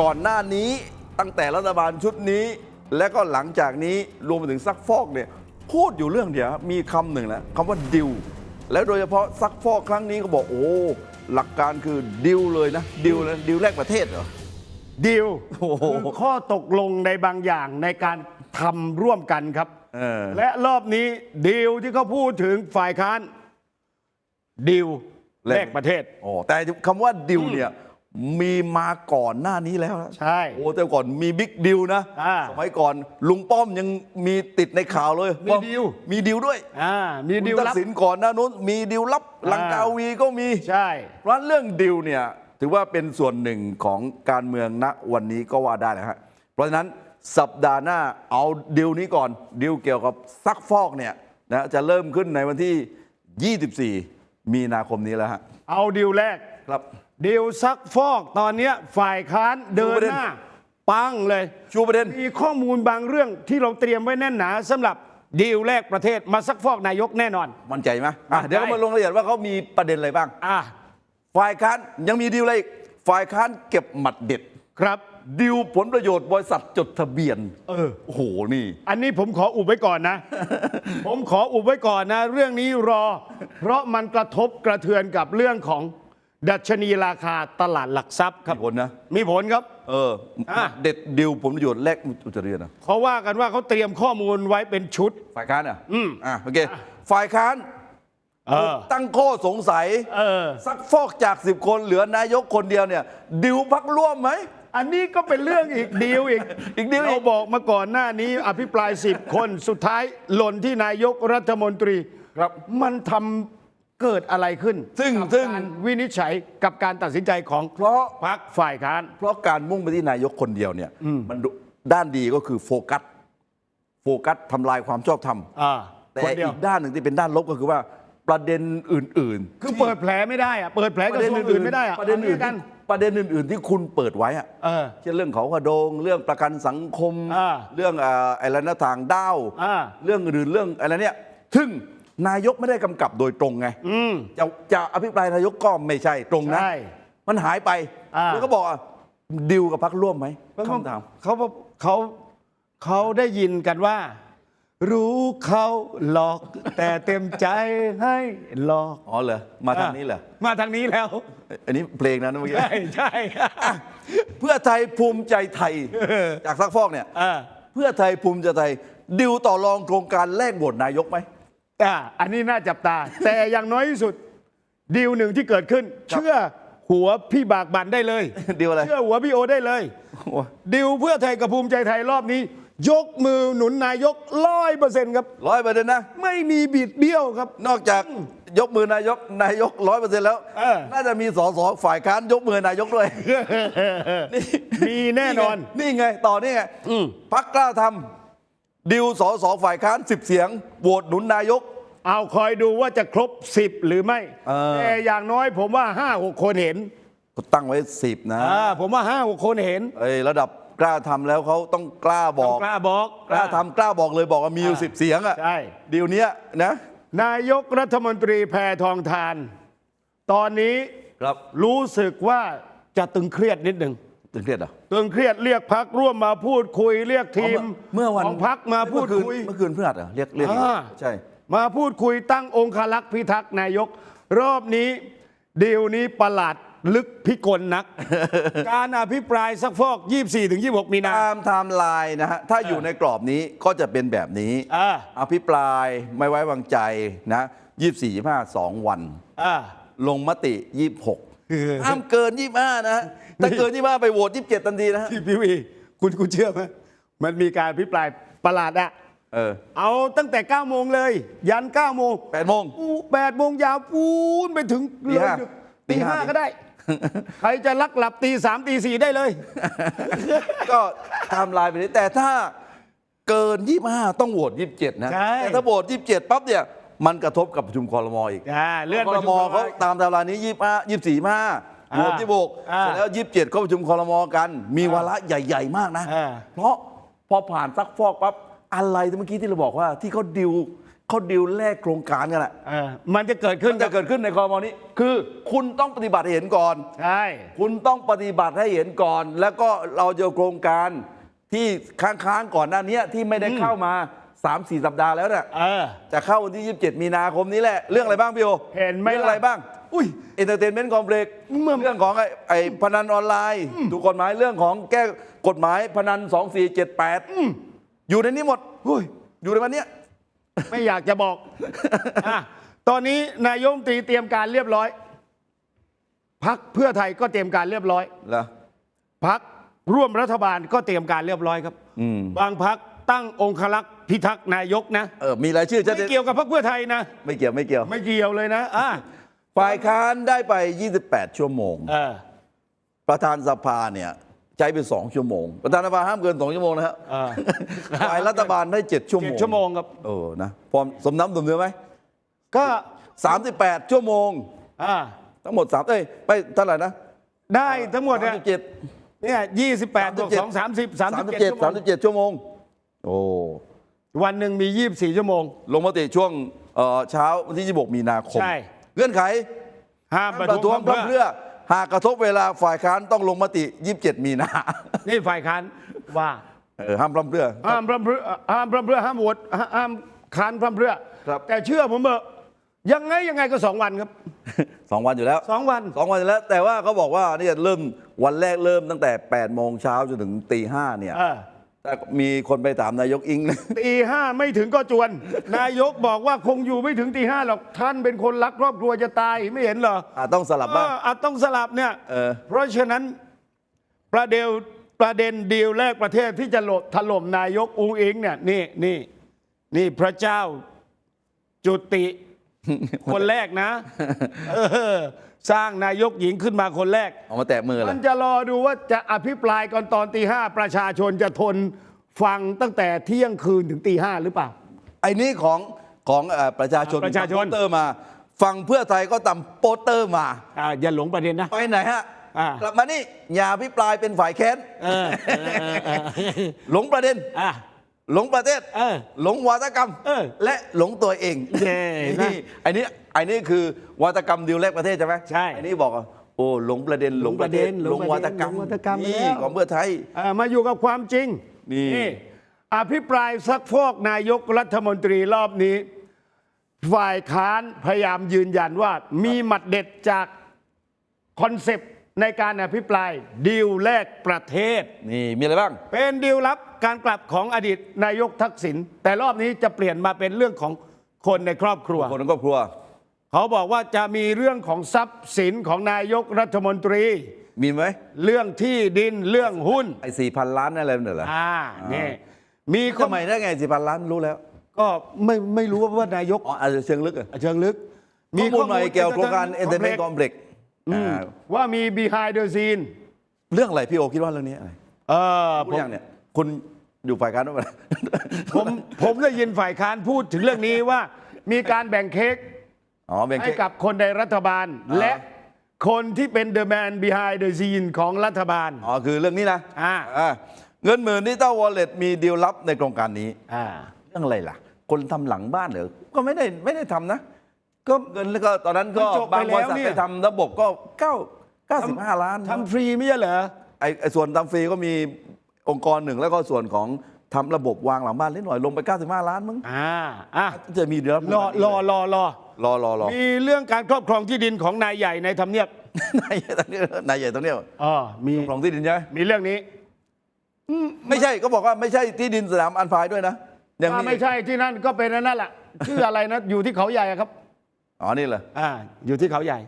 ก่อนหน้านี้ตั้งแต่รัฐบาลชุดนี้ และก็หลังจากนี้รวมไปถึงซักฟอกเนี่ยพูดอยู่เรื่องเดียวมีคำหนึ่งแหละคำว่าดิวแล้วโดยเฉพาะซักฟอกครั้งนี้ก็บอกโอ้หลักการคือดิวเลยนะดิวเลยดิวแรกประเทศเหรอดีลโอ้โหคือข้อตกลงในบางอย่างในการทำร่วมกันครับเออและรอบนี้ดีลที่เขาพูดถึงฝ่ายค้านดีลแลกประเทศอ๋อแต่คำว่าดิวเนี่ย มีมาก่อนหน้านี้แล้วนะใช่ โอ้แต่ก่อนมีบิ๊กดิวนะ อ่าสมัยก่อนลุงป้อมยังมีติดในข่าวเลยมีว่าดิวมีดิวด้วยอ่ามีดีลคุณทัลับ กษิณก่อนหน้านู้นมีดิวลับอ่า ลังกาวีก็มี ใช่ เพราะฉะนั้นเรื่องดิวเนี่ยถือว่าเป็นส่วนหนึ่งของการเมืองณวันนี้ก็ว่าได้นะฮะเพราะฉะนั้นสัปดาห์หน้าเอาดิวนี้ก่อนดิวเกี่ยวกับซักฟอกเนี่ยนะจะเริ่มขึ้นในวันที่ 24 มีนาคมนี้แล้วฮะเอาดีลแรก ครับ ดีลซักฟอกตอนเนี้ยฝ่ายค้านเดินประเด็นหน้า ปังเลยชูประเด็น มีข้อมูลบางเรื่องที่เราเตรียมไว้แน่นหนาสำหรับดีลแรกประเทศมาซักฟอกนายกแน่นอน มั่นใจไหมอะมั่นใจเดี๋ยวเรามาลงรายละเอียดว่าเขามีประเด็นอะไรบ้าง อะฝ่ายค้านยังมีดิวอะไรอีกฝ่ายค้านเก็บหมัดเด็ดครับดิวผลประโยชน์บริษัทจดทะเบียน เออ โอ้โห นี่ อันนี้ผมขออุบไว้ก่อนนะ ผมขออุบไว้ก่อนนะ เรื่องนี้รอ เพราะมันกระทบกระเทือนกับเรื่องของ ดัชนีราคาตลาดหลักทรัพย์ครับ มีผลนะ มีผลครับ เอออะ เด็ดดิวผลประโยชน์แลกจดทะเบียนอะเขาว่ากันว่าเขาเตรียมข้อมูลไว้เป็นชุด ฝ่ายค้านอะอืมอะโอเค ฝ่ายค้านเออตั้งข้อสงสัยเออ ซักฟอกจากสิบคนเหลือนายกคนเดียวเนี่ย ดิวพักร่วมไหม อันนี้ก็เป็นเรื่องอีกดีลอีกอีกดีลอีก เราบอกมาก่อนหน้านี้ อภิปรายสิบคนสุดท้ายหล่นที่นายกรัฐมนตรี ครับ มันทำ เกิดอะไรขึ้นซึ่งกับซึ่งการวินิจฉัยกับการตัดสินใจของเพราะพรรคฝ่ายค้าน เพราะการมุ่งไปที่นายกคนเดียวเนี่ยมันดูด้านดีก็คือโฟกัสโฟกัสทำลายความชอบธรรมอ่าแต่คนเดียว อีกด้านหนึ่งที่เป็นด้านลบก็คือว่าประเด็นอื่นๆคือที่เปิดแผลไม่ได้อะเปิดแผลปกระระเด็ทนรวงอื่อื่นนไม่ได้อะประเด็นอื่นอากัที่ประเด็นอื่น ๆ ที่คุณเปิดไว้อะเออเช่นเรื่องเขากระโดง เรื่องประกันสังคม อ่าเรื่องอ่าอะไรนะทางด้าวอ่า เรื่องอื่นเรื่องอะไรเนี่ยซึ่ง นายกไม่ได้กำกับโดยตรงไงอืมจะจะอภิปรายนายกก็ไม่ใช่ตรงนะ ใช่ มันหายไปอ่า แล้วก็บอกอะดิวกับพักร่วมไหมคำถาม เขาเขาเขาได้ยินกันว่า รู้เขาหลอกแต่เต็มใจให้หลอกอ๋อเหรอ มาทางนี้เหรอมาทางนี้แล้วอันนี้เพลงนะเมื่อกี้ ใช่ใช่ เพื่อไทยภูมิใจไทยจากซักฟอกเนี่ย อ่า เพื่อไทยภูมิใจไทยดิวต่อรองโครงการแลกโหวตนายกไหม อ่าอันนี้น่าจับตา แต่อย่างน้อยที่สุดดีลหนึ่งที่เกิดขึ้น เชื่อหัวพี่บากบันได้เลยดิวอะไร เชื่อหัวพี่โอได้เลยโอ้ยดิวเพื่อไทยกับภูมิใจไทยรอบนี้ ยกมือหนุนนายกร้อยเปอร์เซ็นต์ครับร้อยเปอร์เซ็นต์นะ ไม่มีบิดเบี้ยวครับ นอกจากยกมือนายกนายกร้อยเปอร์เซ็นต์แล้ว เออ น่าจะมีสสฝ่ายค้านยกมือนายกด้วยนี่มีแน่นอน นี่ไง ต่อนี่ไงพักกล้าทำ ดิวสสฝ่ายค้านสิบเสียงโหวตหนุนนายก เอาคอยดูว่าจะครบ 10 หรือไม่ เออ แต่อย่างน้อยผมว่า 5 6 คนเห็นก็ตั้งไว้สิบนะอ่าผมว่า 5 6 คนเห็นเอ้ยระดับกล้าทำแล้วเขาต้องกล้าบต้อองกกล้าบอก กล้าทำกล้าบอกเลยบอกว่ามีอยู่อ่าสิบเสียงอะใช่ดิวเนี้ยนะนายกรัฐมนตรีแพทองทาน ตอนนี้ครับรู้สึกว่าจะตึงเครียดนิดหนึ่ง ตึงเครียดเหรอ ตึงเครียดเรียกพักร่วมมาพูดคุยเรียกทีมเมื่อวันของพักมาพูดเอคืนคุยเมื่อคืนเพื่อนเหรอเรียกเรียกอ่าใช่ มาพูดคุยตั้งองคลักษ์พิทักษ์นายก รอบนี้ดีลนี้ประหลาดลึกพิกลนัก การอภิปรายซักฟอก 24-26 มีนาตามไทม์ไลน์นะฮะ ถ้าอยู่ในกรอบนี้ก็จะเป็นแบบนี้อ่าอภิปรายไม่ไว้วางใจนะ 24 25 2 วันอ่าลงมติ 26 ห้ามเกิน25นะฮะถ้าเกิน25ไปโหวต27ทันทีนะฮะที่พี่วีคุณคุณเชื่อไหมมันมีการอภิปรายประหลาดอะเออเอาตั้งแต่9โมงเลย ยัน9โมง8โมงแปดโมงยาวปูนไปถึงตีห้าเลยดึกตีตีห้าห้าก็ได้ ใครจะลักหลับตีสามตีสี่ได้เลย ก็ไทม์ไลน์ไปนี้แต่ถ้าเกิน25ต้องโหวต27นะใช่แต่ถ้าโหวต27ปั๊บเนี่ย มันกระทบกับประชุมคอรมออีกอ่าเลื่อนคปอระรชุมอมเขาตามตารางนี้ยี่ห้ายี่สี่ห้าโหวตที่บกอ่าเสร็จแล้วยี่สิบเจ็ดเขาประชุมคอรมอกัน มีวาระใหญ่ ๆ มากนะ อ่า เพราะพอผ่านซักฟอกปั๊บอะไรเมื่อกี้ที่เราบอกว่าที่เขาดิวเขาดิวแลกโครงการกันแหละเออมันจะเกิดขึ้นมันจะเกิดขึ้นในคอรมอนี้ คือคุณต้องปฏิบัติให้เห็นก่อน ใช่ คุณต้องปฏิบัติให้เห็นก่อน แล้วก็เราจะโครงการที่ค้างๆก่อนหน้านี้ที่ไม่ได้เข้ามา 3-4สัปดาห์แล้วเนี่ยเออ จะเข้าวันที่ 27 มีนาคมนี้แหละ เรื่องอะไรบ้างพี่โอเห็นไหมล่ะ เรื่องอะไรบ้าง อุ้ยเอนเตอร์เทนเมนต์คอมเพล็กซ์เมื่อเรื่องของไอ้ไอ้พนันออนไลน์ถูกกฎหมายเรื่องของแก้กฎหมายพนัน 2478 อยู่ในนี้หมดอุ้ยอยู่ในวันเนี้ย ไม่อยากจะบอกอะตอนนี้นายกรัฐมนตรีเตรียมการเรียบร้อย พักเพื่อไทยก็เตรียมการเรียบร้อย เหรอ พักร่วมรัฐบาลก็เตรียมการเรียบร้อยครับอืมบางพักตั้งองคลักษ์ พิทักษ์นายกนะเออมีรายชื่อชัดเจไม่นเกี่ยวกับพักเพื่อไทยนะ ไม่เกี่ยวไม่เกี่ยว ไม่เกี่ยวเลยนะอะฝ่ายค้านได้ไป 28 ชั่วโมง เออ ประธานสภาเนี่ยใช้ไป2ชั่วโมง ประธานสภาห้ามเกิน2ชั่วโมงนะครับเออฝ่ายรัฐบาลได้7ชั่วโมเจ็ดงชั่วโมงครับ เออนะพร้อมสมน้ำสมเนื้อไหมก็38ชั่วโมง อ่าทั้งหมด3เอ้ยไม่เท่าไหร่นะได้ทั้งหมดเนี่ย37เนี่ยยี่สิบแปดบวกสองสามสิบสามสิบเจ็ดชั่วโมง37ชั่วโมง โอ้ วันหนึ่งมียี่สิบสี่ชั่วโมง ลงมติช่วงเอ่อเช้าวันที่ 26 มีนาคม ใช่ เงื่อนไขห้ามห้ามประประท้ท้ววงงพร่ำเพเพื่อรื่อ หากกระทบเวลาฝ่ายค้านต้องลงมติ 27 มีนา นี่ฝ่ายค้านว่าเออห้ามพร่ำเพรื่อ ห้ามพร่ำเพรื่อห้ามพร่ำเพรื่อห้ามโหวตห้ามค้านพร่ำเพรื่อ ครับ แต่เชื่อผมเถอะยังไงยังไงก็สองวันครับสองวันอยู่แล้วสองวัน สองวันอยู่แล้ว แต่ว่าเขาบอกว่าเนี่ยเริ่มวันแรกเริ่มตั้งแต่8โมงเช้าจนถึงตีห้าเนี่ย เออ แต่มีคนไปถามนายกอิงนะ ตีห้าไม่ถึงก็จวน นายกบอกว่าคงอยู่ไม่ถึงตีห้าหรอกท่านเป็นคนรักครอบครัวจะตายไม่เห็นเหรออาจต้องสลับบ้าง เอออาจต้องสลับเนี่ยเออเพราะฉะนั้นประเด็นประเด็นดีลแรกประเทศที่จะหลบถล่มนายกอุงอิงเนี่ยนี่นี่นี่พระเจ้าจุติ คนแรกนะ เออ สร้างนายกหญิงขึ้นมาคนแรกเอามาแตะมือเลมัยนจะรอดูว่าจะอภิปรายก่อนตอนตีห้าประชาชนจะทนฟังตั้งแต่เที่ยงคืนถึงตีห้าหรือเปล่า ไอ้นี่ของของเอ่อประชาชนประชาชน ทำโปสเตอร์มา ฝั่งเพื่อไทยก็ทำโปสเตอร์มา อ่าอย่าหลงประเด็นนะ ไปไหนฮะ อ่ากลับมานี่อย่าพิปรายเป็นฝ่ายแค้นเออเออเออเออ หลงประเด็น อะ หลงประเทศเออหลงวาทกรรมเออและหลงตัวเองเย้นะ นี่ไอ้นี่ไอ้นี่คือวาทกรรมเดียวแรกประเทศใช่ไหมใช่ไอ้นี่บอกว่าโอ้หลงประเด็นหลงประเด็นหลงประเด็นวาทกรรมหลงวาทกรรมนี่แล้ว ของเพื่อไทยอ่ามาอยู่กับความจริงนี่ อภิปรายซักฟอกนายกรัฐมนตรีรอบนี้ ฝ่ายค้านพยายามยืนยันว่า มีหมัดเด็ดจากคอนเซปต์ในการอภิปรายดีลแลกประเทศ นี่มีอะไรบ้าง เป็นดีลลับ การกลับของอดีตนายกทักษิณแต่รอบนี้จะเปลี่ยนมาเป็นเรื่องของคนในครอบครัว คนในครอบครัว เขาบอกว่าจะมีเรื่องของทรัพย์สินของนายกรัฐมนตรี มีไหมเรื่องที่ดินเรื่องหุ้นไอ้สี่พันล้านนั่นอะไรนั่นเหรออ่านี่มีข้อทำไมได้ไงสี่พันล้านรู้แล้ว ก็ไม่ไม่รู้ว่านายกอ๋ออาจจะเชิงลึกอะเชิงลึกข้อมูลใหม่เกี่ยวกับโครงการเอนเตอร์เทนคคออมมเพเพล็ล็กกซ์ซ์ว่ามี behind the scene เรื่องอะไรพี่โอคิดว่าเรื่องนี้อะไรเออพูผดมยังเนี่ย คุณอยู่ฝ่ายค้านหรือเปล่าผมผมได้ยินฝ่ายค้านพูดถึงเรื่องนี้ว่า มีการแบ่งเค้กอ๋อแบ่งให้เค้ก กับคนในรัฐบาล อ่า และคนที่เป็น the man behind the scene ของรัฐบาล อ๋อคือเรื่องนี้นะอ่า อ่าเงินหมื่นดิจิตอลวอลเล็ตมีดีลลับในโครงการนี้ อ่า เรื่องอะไรล่ะ คนทำหลังบ้านเหรอ ก็ไม่ได้ไม่ได้ทำนะ ก็เงินแล้วก็ตอนนั้นก็มันจบไปบางบริษัทแล้วเนี่ย ไปทำระบบก็เก้าเก้าสิบห้าล้านทำฟรีไม่ใช่เหรอ ไอ้ไอ้ส่วนทำฟรีก็มี องค์กรหนึ่งแล้วก็ส่วนของทำระบบวางหลังบ้านเล็กหน่อยลงไป 95 ล้านมั้งอ่าอะจะมีดีลลับรอรอรอรอรอรอรอมีเรื่องการครอบครองที่ดินของนายใหญ่ในทำเนียบนายใหญ่ตรงนี้นายใหญ่ตรงเนี้ยอ๋อมีของที่ดินใช่ไหมมีเรื่องนี้ไม่ใช่ก็บอกว่าไม่ใช่ที่ดินสนามอันพายด้วยนะยังถ้าไม่ใช่ที่นั่นก็เป็นอันนั่นแหละชื่ออะไรนะอยู่ที่เขาใหญ่อะครับอ๋อนี่เหรออ่าอยู่ที่เขาใหญ่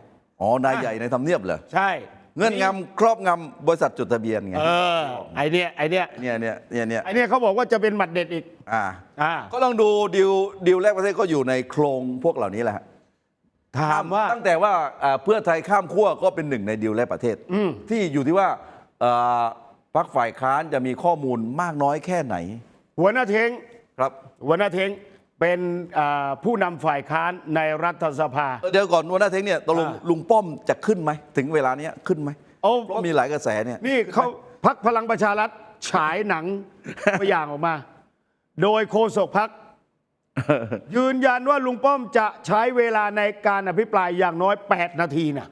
อ๋อนายใหญ่ในทำเนียบเหรอใช่ เงื่อนงำครอบงำบริษัทจดทะเบียนไงเออไอเนี้ยไอเนี้ยเนี่ยเนี่ยเนี่ยเนี่ยไอเนี้ยเขาบอกว่าจะเป็นหมัดเด็ดอีกอ่าอ่าก็ลองดูดิวดิวแรกประเทศก็อยู่ในโครงพวกเหล่านี้แหละฮะถามว่าตั้งแต่ว่าอ่าเพื่อไทยข้ามขั้วก็เป็นหนึ่งในดิวแรกประเทศอืมที่อยู่ที่ว่าอ่าพรรคฝ่ายค้านจะมีข้อมูลมากน้อยแค่ไหนหัวหน้าเทงครับหัวหน้าเทง เป็นอ่าผู้นำฝ่ายค้านในรัฐสภา เดี๋ยวก่อนวันหน้าเทงเนี่ยตกลงอ่าลุงป้อมจะขึ้นไหม ถึงเวลาเนี้ยขึ้นไหมโอ้เพราะมีหลายกระแสเนี่ยนี่เขาพักพลังประชารัฐฉายหนังตัวอย่างออกมา โดยโฆษกพักยืนยันว่าลุงป้อมจะใช้เวลาในการอภิปรายอย่างน้อย 8 นาทีนะ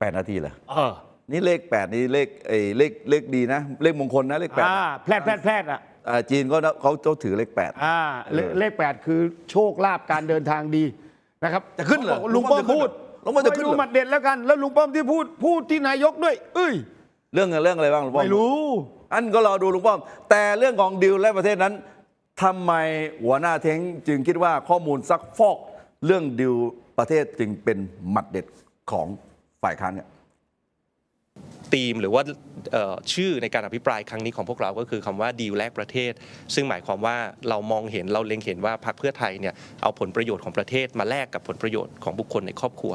แปดนาทีเหรอเออนี่เลขแปดนี่เลขเอยเลขเลขดีนะ เลขมงคลนะเลขแปดอ่าแพลดแพลดแพลดอะ อ่าจีนก็นะเขาเขาถือเลขแปด อ่าเลเออเลขแปดคือโชคลาภการเดินทางดีนะครับจะขึ้นเหรอขาบอกลุงป้อมลุงป้อมจะขึ้นพูดเหรอลุงป้อมจะขึ้นเหรอไม่รู้หมัดเด็ดแล้วกัน แล้วลุงป้อมที่พูดพูดที่นายกด้วย เอ้ยเรื่องเรื่องอะไรบ้างลุงป้อม ไม่รู้ อันก็รอดูลุงป้อม แต่เรื่องของดิวและประเทศนั้นทำไมหัวหน้าเท้งจึงคิดว่าข้อมูลซักฟอก เรื่องดิวประเทศจึงเป็นหมัดเด็ดของฝ่ายค้านเนี่ย ธีมหรือว่าชื่อในการอภิปรายครั้งนี้ของพวกเราก็คือคำว่าดีลแลกประเทศ ซึ่งหมายความว่าเรามองเห็นเราเล็งเห็นว่าพรรคเพื่อไทยเนี่ยเอาผลประโยชน์ของประเทศมาแลกกับผลประโยชน์ของบุคคลในครอบครัว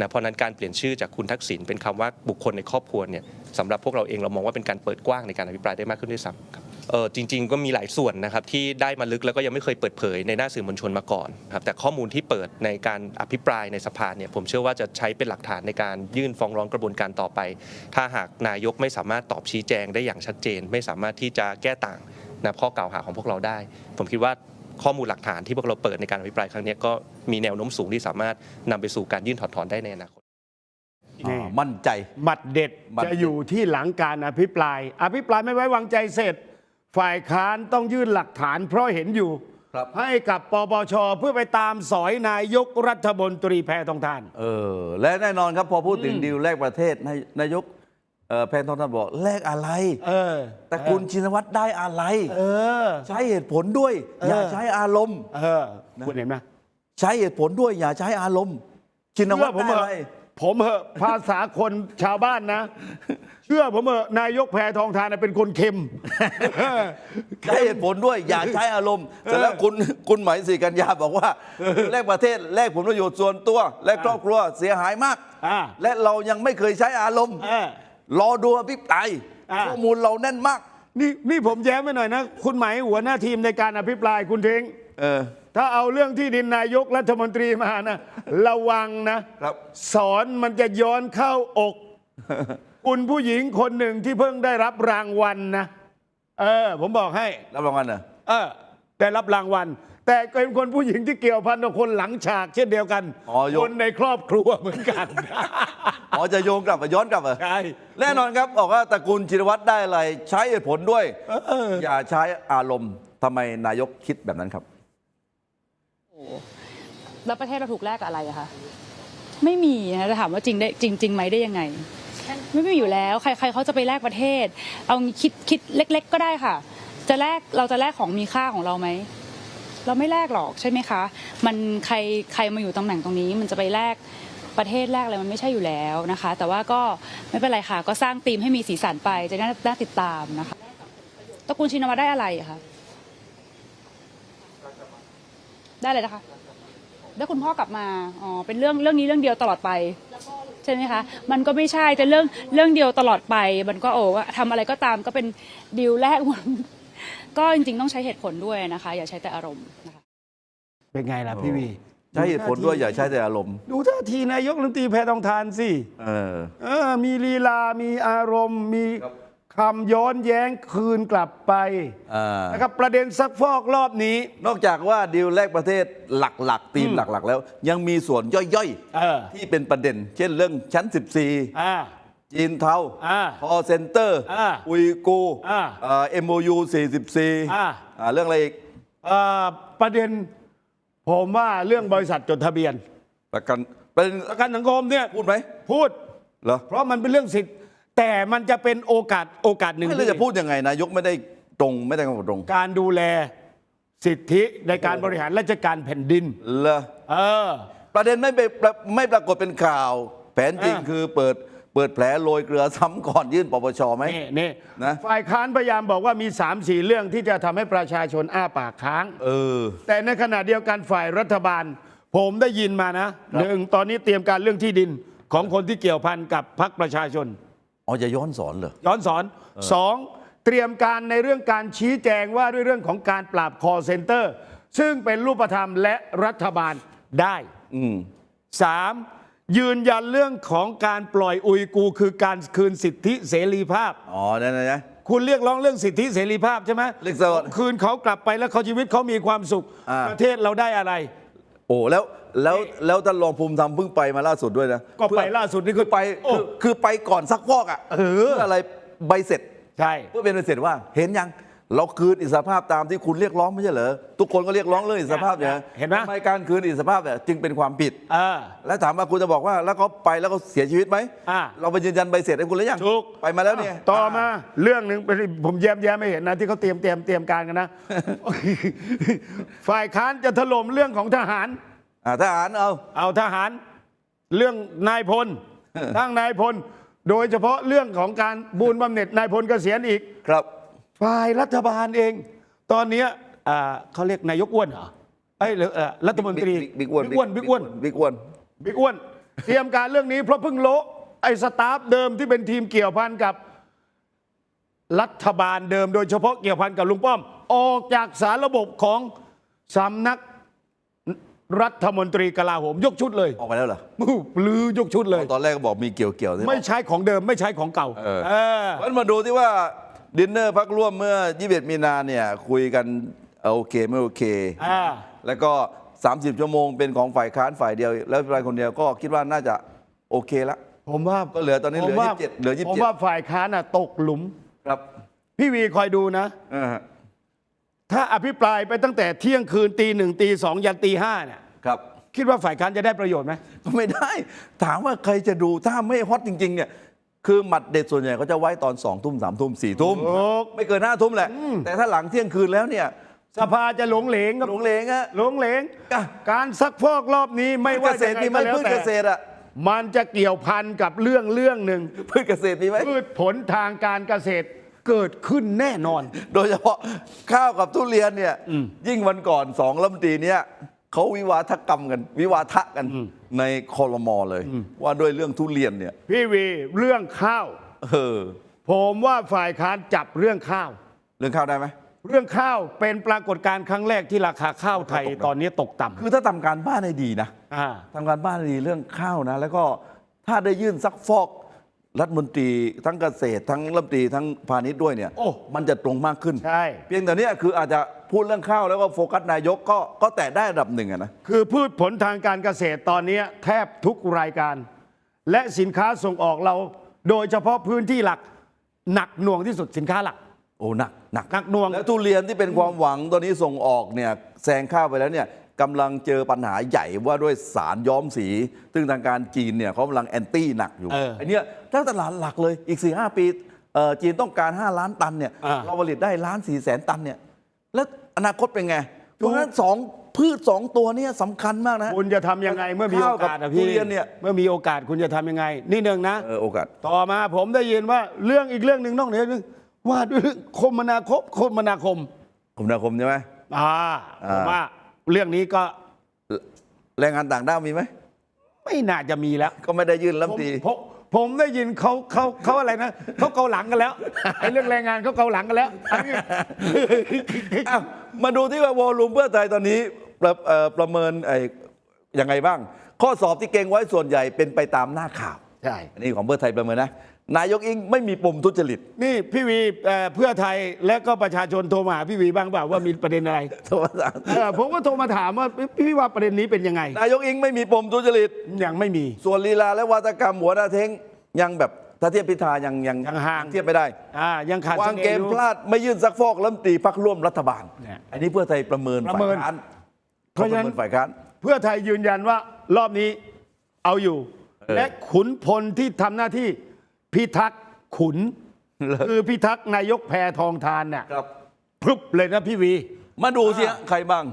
นะเพราะฉะนั้นการเปลี่ยนชื่อจากคุณทักษิณเป็นคำว่าบุคคลในครอบครัวเนี่ยสำหรับพวกเราเองเรามองว่าเป็นการเปิดกว้างในการอภิปรายได้มากขึ้นด้วยซ้ำครับ เออจริง ๆ ก็มีหลายส่วนนะครับที่ได้มาลึกแล้วก็ยังไม่เคยเปิดเผยในหน้าสื่อมวลชนมาก่อนครับแต่ข้อมูลที่เปิดในการอภิปรายในสภาเนี่ยผมเชื่อว่าจะใช้เป็นหลักฐานในการยื่นฟ้องร้องกระบวนการต่อไป ถ้าหากนายกไม่สามารถตอบชี้แจงได้อย่างชัดเจน ไม่สามารถที่จะแก้ต่างนะข้อกล่าวหาของพวกเราได้ ผมคิดว่าข้อมูลหลักฐานที่พวกเราเปิดในการอภิปรายครั้งเนี้ยก็มีแนวโน้มสูงที่สามารถนำไปสู่การยื่นถอดถอนได้ในอนาคตนี่อ่ามั่นใจหมัดเด็ดหมัดเด็จะดอยู่ที่หลังการอภิปราย อภิปรายไม่ไว้วางใจเสร็จ ฝ่ายค้านต้องยื่นหลักฐานเพราะเห็นอยู่ครับให้กับปปชเพื่อไปตามสอยนายกรัฐมนตรีแพทองทาน เออ และแน่นอนครับพอพูดถึงดิวแลกประเทศนายนายกเอ่อแพนทองทานบอกแลกอะไร เออ แต่คุณชินวัตรได้อะไร เออ ใช้เหตุผลด้วยเออออย่าใช้อารมณ์ เออ คุณเห็นไหมใช้เหตุผลด้วยอย่าใช้อารมณ์ชินวัเชื่ตอรผมได้เหอะอะไร ผมเหอะภาษาคนชาวบ้านนะ เชื่อผมเหอะนายกแพทองทานน่ะเป็นคนเค็ม ใช้เหตุผลด้วยอย่าใช้อารมณ์เสร็จแล้วคุณคุณหมายสีกัญญาบอกว่าแลกประเทศแลกผลประโยชน์ส่วนตัว และครอบครัวเสียหายมาก อ่าและเรายังไม่เคยใช้อารมณ์เออรอดูอภิปรายอ่า ข้อมูลเราแน่นมาก นี่นี่ผมแย้มไปหน่อยนะ คุณหมายหัวหน้าทีมในการอภิปรายคุณเทง เออ ถ้าเอาเรื่องที่ดินนายกรัฐมนตรีมานะ ระวังนะครับ สอนมันจะย้อนเข้าอก คุณผู้หญิงคนหนึ่งที่เพิ่งได้รับรางวัลนะ เออ ผมบอกให้ รับรางวัลเหรอเออได้รับรางวัล แต่เป็นคนผู้หญิงที่เกี่ยวพันกับคนหลังฉาก เช่นเดียวกัน อ๋อโยคนในครอบครัวเหมือนกัน อ๋อจะโยงกลับมาย้อนกลับเหรอใช่แน่นอนครับบอกว่าตระกูลชินวัตรได้อะไร ใช้เหตุผลด้วยเอออย่าใช้อารมณ์ทำไมนายกคิดแบบนั้นครับ แล้วประเทศเราถูกแลกกับอะไรอะคะไม่มีนะจะถามว่าจริงได้จริงจริงไหมได้ยังไง ไม่มีอยู่แล้ว ใครใครเขาจะไปแลกประเทศ เอาคิดคิดเล็ก ๆ ก็ได้ค่ะ จะแลกเราจะแลกของมีค่าของเราไหมเราไม่แลกหรอกใช่ไหมคะ มันใครใครมาอยู่ตำแหน่งตรงนี้ มันจะไปแลกประเทศแลกอะไรมันไม่ใช่อยู่แล้วนะคะ แต่ว่าก็ไม่เป็นไรค่ะ ก็สร้างธีมให้มีสีสันไปจะน่าติดตามนะคะตระกูลชินวัตรได้อะไรคะ ได้เลยนะคะได้คุณพ่อกลับมาอ๋อเป็นเรื่องเรื่องนี้เรื่องเดียวตลอดไปใช่ไหมคะมันก็ไม่ใช่แต่เรื่องเรื่องเดียวตลอดไป มันก็โอ้ว่าทำอะไรก็ตามก็เป็นดีลแรกหมดก็จริงๆต้องใช้เหตุผลด้วยนะคะ อย่าใช้แต่อารมณ์นะคะเป็นไงล่ะพี่วีใช้เหตุผลด้วยอย่าใช้แต่อารมณ์ ดูท่าทีนายกรัฐมนตรีแพทองทานสิเออ เออ มีลีลา มีอารมณ์มี ครับคำย้อนแย้งคืนกลับไปอ่า นะครับประเด็นซักฟอกรอบนี้ นอกจากว่าดีลแลกประเทศหลักๆธีมหลักๆ แล้ว ยังมีส่วนย่อยเออ ๆ ที่เป็นประเด็น เช่นเรื่องชั้น 14 อ่า จีนเทาอ่าพอเซ็นเตอร์อ่าอุยกูอ่าเอ็มโอยู44อ่า อ่าเรื่องอะไรอีกเอ่อประเด็นผมว่าเรื่องบริษัทจดทะเบียนประกันประเด็นประกันสังคมเนี่ยพูดไหมพูด เหรอ เพราะมันเป็นเรื่องสิทธิ์ แต่มันจะเป็นโอกาสโอกาสหนึ่งไม่รู้จะพูดยังไงนายกไม่ได้ตรงไม่ได้กำหนดตรง การดูแลสิทธิในการบริหารราชการแผ่นดินเหรอเออ ประเด็นไม่ไปประไม่ปรากฏเป็นข่าว แผนจริงอ่าคือเปิดเปิดแผลโรยเกลือซ้ำก่อนยื่นปปชไหมนี่นี่นะฝ่ายค้านพยายามบอกว่ามี3ามสี่เรื่องที่จะทำให้ประชาชนอ้าปากค้าง เออ แต่ในขณะเดียวกันฝ่ายรัฐบาล ผมได้ยินมานะหนึ่งตอนนี้เตรียมการเรื่องที่ดินของคนที่เกี่ยวพันกับพรรคประชาชน อ๋อจะย้อนสอนเหรอ ย้อนสอนสองเตรียมการในเรื่องการชี้แจงว่าด้วยเรื่องของการปราบคอเซ็นเตอร์ ซึ่งเป็นรูปธรรมและรัฐบาลได้อืมสามยืนยันเรื่องของการปล่อยอุยกูร์คือการคืนสิทธิเสรีภาพ อ๋อนั่นนะนะคุณเรียกร้องเรื่องสิทธิเสรีภาพใช่ไหมเรียกสวัสดิ์คืนเขากลับไปแล้วเขาชีวิตเขามีความสุขอ่าประเทศเราได้อะไร โอ้แล้วแล้วแล้วท่านรองภูมิธรรมเพิ่งไปมาล่าสุดด้วยนะก็ไปล่าสุดนี่คือไปโอ้คือคือไปก่อนซักฟอกอะเออเพื่ออะไรใบเสร็จใช่เพื่อเป็นใบเสร็จว่าเห็นยัง เราคืนอิสรภาพตามที่คุณเรียกร้องไม่ใช่เหรอทุกคนก็เรียกร้องเรื่องอิสรภาพเนี่ยเห็นไหมทำไมการคืนอิสรภาพเนี่ยจึงเป็นความผิดเออแล้วถามว่าคุณจะบอกว่าแล้วเขาไปแล้วเขาเสียชีวิตไหมอ่าเราไปยืนยันใบเสร็จให้คุณแล้วยังถูกไปมาแล้วเนี่ยต่อมาเรื่องหนึ่งเป็นผมแย้มแย้มไม่เห็นนะที่เขาเตรียมเตรียมเตรียมการกันนะ ฝ่ายค้านจะถล่มเรื่องของทหารอ่าทหารเอาเอาทหาร เรื่องนายพลทั้งนายพล โดยเฉพาะเรื่องของการบูนบำเหน็จนายพลเกษียณอีกครับ ฝ่ายรัฐบาลเอง ตอนเนี้ยอ่าเขาเรียกนายกอ้วนเหรอไอ้ยหรือเอ่อรัฐมนตรีบิ๊กอ้วนบิ๊กอ้วนบิ๊กอ้วน บิ๊กอ้วน บิ๊กอ้วนเตรียมการเรื่องนี้เพราะเพิ่งโละไอ้สตาฟเดิมที่เป็นทีมเกี่ยวพันกับ รัฐบาลเดิมโดยเฉพาะเกี่ยวพันกับลุงป้อม ออกจากสารระบบของสำนักรัฐมนตรีกลาโหมยกชุดเลยออกไปแล้วเหรอหรือยกชุดเลย ตอนแรกก็บอกมีเกี่ยวเกี่ยวๆใช่ไหมไม่ใช้ของเดิมไม่ใช้ของเก่าเออ เออเพราะฉะนั้นมาดูที่ว่า ดินเนอร์พักร่วมเมื่อ 21 มีนาเนี่ยคุยกันเอ่อโอเคไม่โอเค อ่า แล้วก็ 30 ชั่วโมงเป็นของฝ่ายค้านฝ่ายเดียว แล้วฝ่ายคนเดียวก็คิดว่าน่าจะโอเคละ ผมว่าก็เหลือตอนนี้เหลือผมว่า27เหลือ27 ผมว่าฝ่ายค้านน่ะตกหลุม ครับพี่วีคอยดูนะ อ่าฮะถ้าอภิปรายไปตั้งแต่เที่ยงคืนตีหนึ่งตีสองยันตีห้าเนี่ยครับ คิดว่าฝ่ายค้านจะได้ประโยชน์ไหม ก็ไม่ได้ ถามว่าใครจะดูถ้าไม่ฮอตจริง ๆ เนี่ย คือหมัดเด็ดส่วนใหญ่เขาจะไว้ตอนสองทุ่มสามทุ่มสี่ทุ่มถูก ไม่เกินห้าทุ่มแหละ แต่ถ้าหลังเที่ยงคืนแล้วเนี่ยสภาจะหลงเหลงกับหลงเหลงอะหลงเหลงอะการซักฟอกรอบนี้ไม่พืชว่าเกษตรมีไหมจะงพืชเกษตรอะมันจะเกี่ยวพันกับเรื่องเรื่องหนึ่งพืชเกษตรมีไหมพืชผลทางการเกษตรเกิดขึ้นแน่นอน โดยเฉพาะข้าวกับทุเรียนเนี่ยยิ่งวันก่อนสองรัฐมนตรีเนี่ย เขาวิวาทกรรมกัน วิวาทะกันในคอรมอเลย ว่าด้วยเรื่องทุเรียนเนี่ย พี่วีเรื่องข้าว เออ ผมว่าฝ่ายค้านจับเรื่องข้าว เรื่องข้าวได้ไหมเรื่องข้าวเป็นปรากฏการณ์ครั้งแรกที่ราคาข้าวไทยตกนะตอนนี้ตกต่ำคือถ้าทำการบ้านให้ดีนะอ่าทำการบ้านให้ดีเรื่องข้าวนะ แล้วก็ถ้าได้ยื่นซักฟอก รัฐมนตรีทั้งเกษตร ทั้งรัฐมนตรีทั้งพาณิชย์ด้วยเนี่ยโอ้มันจะตรงมากขึ้น ใช่ เพียงแต่เนี้ยคืออาจจะพูดเรื่องข้าวแล้วก็โฟกัสนายกก็ก็แตะได้ระดับหนึ่งอะนะ คือพืชผลทางการเกษตรตอนนี้แทบทุกรายการ และสินค้าส่งออกเรา โดยเฉพาะพื้นที่หลักหนักหน่วงที่สุดสินค้าหลัก โอ้หนักหนักหนักหน่วง แล้วทุเรียนที่เป็นความหวังตอนนี้ส่งออกเนี่ยแซงข้าวไปแล้วเนี่ย กำลังเจอปัญหาใหญ่ว่าด้วยสารย้อมสี ซึ่งทางการจีนเนี่ยเขากำลังแอนตี้หนักอยู่เออไอเนี้ยถ้าตลาดหลักเลยอีก4ีหปีเอ่อจีนต้องการ 5 ล้านตันเนี่ยอ่าเราผลิตได้ล้านสี่แสนตันเนี่ยแล้วอนาคตเป็นไงเพราะฉะนั้นสองพืชสองตัวเนี้สำคัญมากนะคุณจะทำยังไงเมื่อมีโอกาสข้าวกัอะบพี่ทุเรียนเนี่ยเมื่อมีโอกาสคุณจะทำยังไง นี่หนึ่งนะเออโอกาสต่อมาผมได้ยินว่าเรื่องอีกเรื่องหนึ่งนอกเหนือเรื่องว่าด้วยเรื่องคมนาคมคมนาคม คมนาคมใช่ไหมอ่าอ่าผมว่า เรื่องนี้ก็แรงงานต่างด้าวมีไหม ไม่น่าจะมีแล้ว ก็ไม่ได้ยื่นรัฐผมมนตรี ผมผมได้ยินเขาเขาเขาอะไรนะเขาเกาหลังกันแล้วไอ้เรื่องแรงงานเขาเกาหลังกันแล้วอันนี้ อ้าวมาดูที่ว่าวอลลุ่มเพื่อไทยตอนนี้ประเอ่อประเมินไอ้ยังไงบ้าง ข้อสอบที่เก่งไว้ส่วนใหญ่เป็นไปตามหน้าข่าว ใช่ อันนี้ของเพื่อไทยประเมินนะ นายกอิงไม่มีปมทุจริตนี่พี่วีเอ่อเพื่อไทยและก็ประชาชนโทรมาหาพี่วีบ้างเปล่าว่ามีประเด็นอะไรโทษนะเออผมก็โทรมาถามว่าพี่พี่ว่าประเด็นนี้เป็นยังไงนายกอิงไม่มีปมทุจริต ยังไม่มี ส่วนลีลาและวาทกรรมหัวหน้าเท้งยังแบบถ้าเทียบพิธายังยังยังห่าง เทียบไม่ได้ อ่ายังขาดวางสน่ห์เกมอยู่ พลาดไม่ยื่นซักฟอกรัฐมนตรีพักร่วมรัฐบาล เนี่ยอันนี้เพื่อไทยประเมินประเมิน ฝ่ายค้านเพราะฉะนั้นประเมินฝ่ายค้าน เพื่อไทยยืนยันว่ารอบนี้เอาอยู่เออและขุนพลที่ทำหน้าที่ พิทักษ์ขุน คือพิทักษ์นายกแพทองทานเนี่ยครับ พรึบเลยนะพี่วี มาดูสิฮะใครบ้าง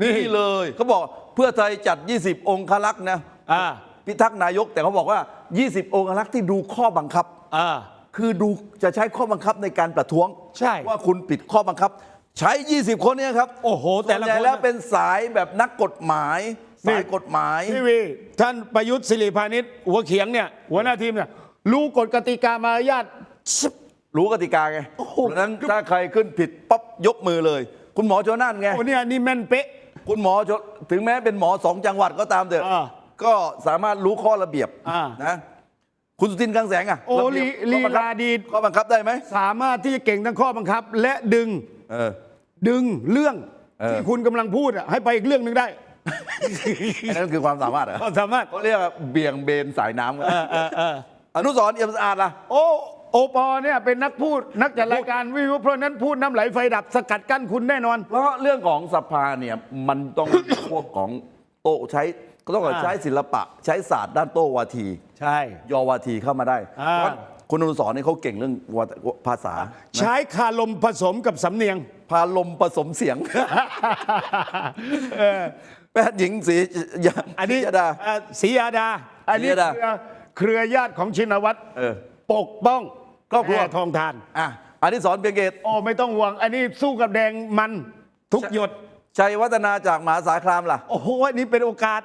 นี่นี่เลยเขาบอกเพื่อไทยจัด 20 องคลักษณ์นะอ่าพิทักษ์นายกแต่เขาบอกว่า 20 องคลักษณ์ที่ดูข้อบังคับ อ่า คือดูจะใช้ข้อบังคับในการประท้วงใช่ว่าคุณผิดข้อบังคับ ใช้ 20 คนเนี้ครับโอ้โหแต่ละส่วนใหญ่คนแล้วเป็นสายแบบนักกฎหมาย นี่ สายกฎหมาย พี่วี ท่านประยุทธ์สิริพานิชหัวเขียงเนี่ยหัวหน้าทีมเนี่ย รู้กฎกติกามารยาทซึบรู้กติกาไงโอ้โหเพราะฉะนั้นถ้าใครขึ้นผิดปั๊บยกมือเลย คุณหมอโจนานไง โอ้เนี่ยนี่แม่นเป๊ะ คุณหมอโจถึงแม้เป็นหมอสองจังหวัดก็ตามเถอะอ่าก็สามารถรู้ข้อระเบียบอ่านะคุณสุทินคลังแสงอะโอ้ระเบียบลีข้อบังคับลีลาดี ข้อบังคับได้ไหมสามารถที่จะเก่งทั้งข้อบังคับ และดึงเออ ดึงเรื่องเออ ที่คุณกำลังพูดอะให้ไปอีกเรื่องหนึ่งได้ อันนั้นคือความสามารถเหรอก็สามารถ เขาเรียกว่าเบี่ยงเบนสายน้ำกันเออเออเออ อนุสรณ์เอี่ยมสะอาดล่ะ โอ้โอปอเนี่ยเป็นนักพูดนักจัดรายการวิวเพราะฉะนั้นพูดน้ำไหลไฟดับสกัดกั้นคุณแน่นอน เพราะเรื่องของสภาเนี่ยมันต้อง พวกของโต้ใช้ก็ต้องอ่าใช้ศิลปะ ใช้ศาสตร์ด้านโต้วาที ใช่ ยอวาทีเข้ามาได้อ่า เพราะคุณอนุสรณ์เนี่ยเขาเก่งเรื่องวาภาษาใช้คาลมผสมกับสำเนียง พาลมผสมเสียงเออแพทย์หญิงศรียาอันนี้ศรียดา เอ่อศรียาดาอันนี้ศรียาดาเครือ เครือญาติของชินวัตรเออ ปกป้องครอบครัว แพทองทาน อะอนิสรณ์เพียงเกต โอ้ไม่ต้องห่วง อันนี้สู้กับแดงมันทุกหยด ชัยวัฒนาจากมหาสารคามล่ะ โอ้โหอันนี้เป็นโอกาส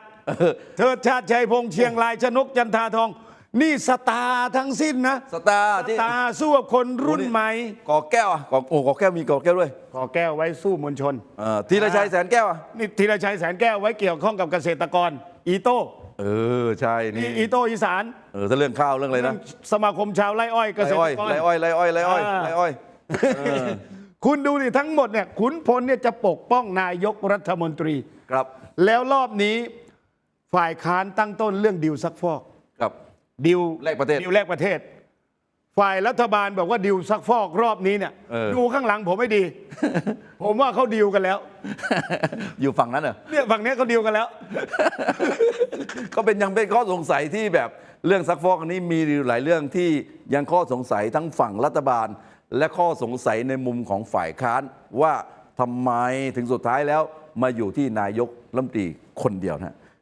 เธอชาติชัยพงษ์เชียงรายชนกจันทาทอง นี่สตาร์ทั้งสิ้นนะสตาร์สที่ตาร์สู้กับคนรุ่นใหม่กอแก้วอะกอโอ้กอแก้วมีกอแก้วด้วยขอแก้วไว้สู้มวลชน เออธีรชัยแสนแก้วอะ นี่ธีรชัยแสนแก้วไว้เกี่ยวข้องกับเกษตรกร อีโต้ เออใช่นี่นี่อีโต้อีสานเออถ้าเรื่องข้าวเรื่องอะไรนะสมาคมชาวไร่อ้อยเกไรษตอ้รอยกรไรอ้อยไรอ้อยไรอ้อยอ่าไรอ้อยเออคุณดูนี่ทั้งหมดเนี่ยขุนพลเนี่ยจะปกป้องนายกรัฐมนตรีครับ แล้วรอบนี้ฝ่ายค้านตั้งต้นเรื่องดิวซักฟอกครับดิวแลกประเทศดิวแลกประเทศ ฝ่ายรัฐบาลบอกว่าดิวซักฟอกรอบนี้เนี่ย เออ ดูข้างหลังผมไม่ดี ผมว่าเขาดิวกันแล้ว อยู่ฝั่งนั้นเหรอ เนี่ยฝั่งเนี้ยเขาดิวกันแล้ว ก็เป็นยังเป็นข้อสงสัยที่แบบเรื่องซักฟอกอันนี้มีอยู่หลายเรื่องที่ยังข้อสงสัยทั้งฝั่งรัฐบาล และข้อสงสัยในมุมของฝ่ายค้านว่าทำไมถึงสุดท้ายแล้วมาอยู่ที่นายกรัฐมนตรีคนเดียวนะ